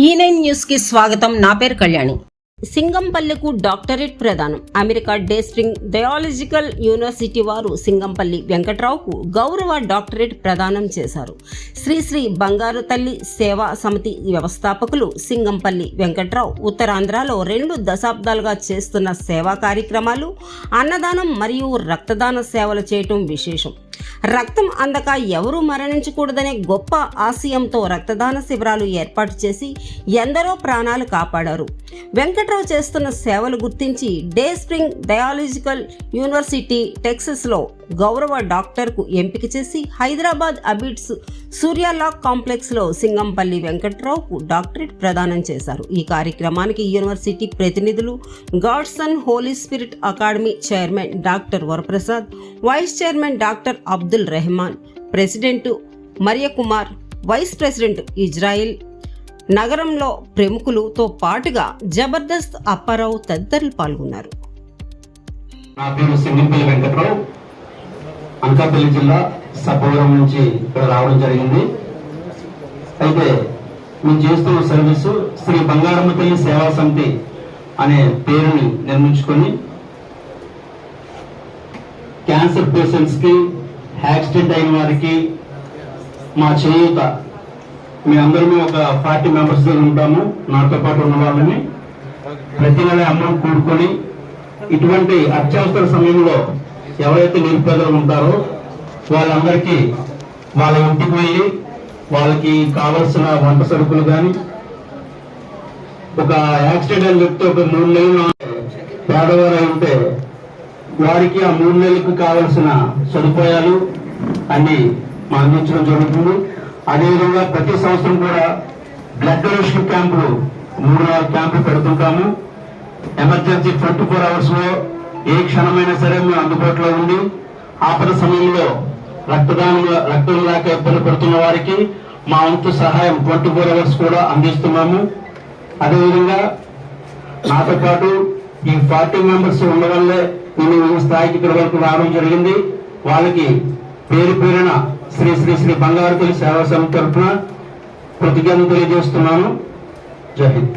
ఈ నైన్ న్యూస్కి స్వాగతం. నా పేరు కళ్యాణి. సింగంపల్లికు డాక్టరేట్ ప్రదానం. అమెరికా డే స్ప్రింగ్ డయాలజికల్ యూనివర్సిటీ వారు సింగంపల్లి వెంకట్రావుకు గౌరవ డాక్టరేట్ ప్రదానం చేశారు. శ్రీ శ్రీ బంగారు తల్లి సేవా సమితి వ్యవస్థాపకులు సింగంపల్లి వెంకట్రావు ఉత్తరాంధ్రలో రెండు దశాబ్దాలుగా చేస్తున్న సేవా కార్యక్రమాలు అన్నదానం మరియు రక్తదాన సేవలు చేయటం విశేషం. రక్తం అందక ఎవరూ మరణించకూడదనే గొప్ప ఆశయంతో రక్తదాన శిబిరాలు ఏర్పాటు చేసి ఎందరో ప్రాణాలు కాపాడారు. వెంకట్రావు చేస్తున్న సేవలు గుర్తించి డే స్ప్రింగ్ డయాలజికల్ యూనివర్సిటీ టెక్సస్లో గౌరవ డాక్టర్కు ఎంపిక చేసి హైదరాబాద్ అబిడ్స్ సూర్యాలాక్ కాంప్లెక్స్లో సింగంపల్లి వెంకట్రావుకు డాక్టరేట్ ప్రదానం చేశారు. ఈ కార్యక్రమానికి యూనివర్సిటీ ప్రతినిధులు Godson Holy Spirit Academy chairman doctor Varaprasad vice chairman doctor Abdul Abdul Rehman president Mariyakumar vice president Israel. నగరంలో ప్రముఖులతో పాటుగా జబర్దస్త్ అప్పారావు తదితరులు పాల్గొన్నారు. నా పేరు సింగిపల్లి వెంకట్రావు. అనకాపల్లి జిల్లా సబ్బవరం నుంచి ఇక్కడ రావడం జరిగింది. అయితే మేము చేస్తున్న సర్వీసు శ్రీ బంగారమ్మ తల్లి సేవా సమితి అనే పేరుని నిర్మించుకొని క్యాన్సర్ పేషెంట్స్కి యాక్సిడెంట్ అయిన వారికి మా చేయూత. మేమందరం ఒక పార్టీ మెంబర్స్ ఉంటాము. నాతో పాటు ఉన్న వాళ్ళని ప్రతి నెల అమౌంట్ కూడుకొని ఇటువంటి అత్యవసర సమయంలో ఎవరైతే నిరుపేదలు ఉంటారో వాళ్ళందరికీ వాళ్ళ ఇంటికి వెళ్ళి వాళ్ళకి కావలసిన వంట సరుకులు కానీ ఒక యాక్సిడెంట్ అయిన చెప్తే ఒక మూడు నెలలు. పేదవారు ఉంటే వారికి ఆ మూడు నెలలకు కావలసిన సదుపాయాలు అన్ని మా అందించడం జరుగుతుంది. అదేవిధంగా ప్రతి సంవత్సరం కూడా బ్లడ్ డొనేషన్ క్యాంపులు మూడు నాలుగు క్యాంపులు పెడుతుంటాము. ఎమర్జెన్సీ ట్వంటీ ఫోర్ అవర్స్లో ఏ క్షణమైనా సరే మేము అందుబాటులో ఉండి ఆపద సమయంలో రక్తదానం రక్తం లేక ఇబ్బంది పడుతున్న వారికి మా వంతు సహాయం ట్వంటీ ఫోర్ అవర్స్ కూడా అందిస్తున్నాము. అదేవిధంగా నాతో పాటు ఈ ఫార్టీ మెంబర్స్ ఉండవల్లే నేను ఈ స్థాయికి ఇక్కడ వరకు రావడం జరిగింది. వాళ్ళకి పేరు పేరున శ్రీ శ్రీ శ్రీ బంగారు తల్లి సేవా సమితి తరఫున కృతజ్ఞతలు తెలియజేస్తున్నాను. జై హింద్.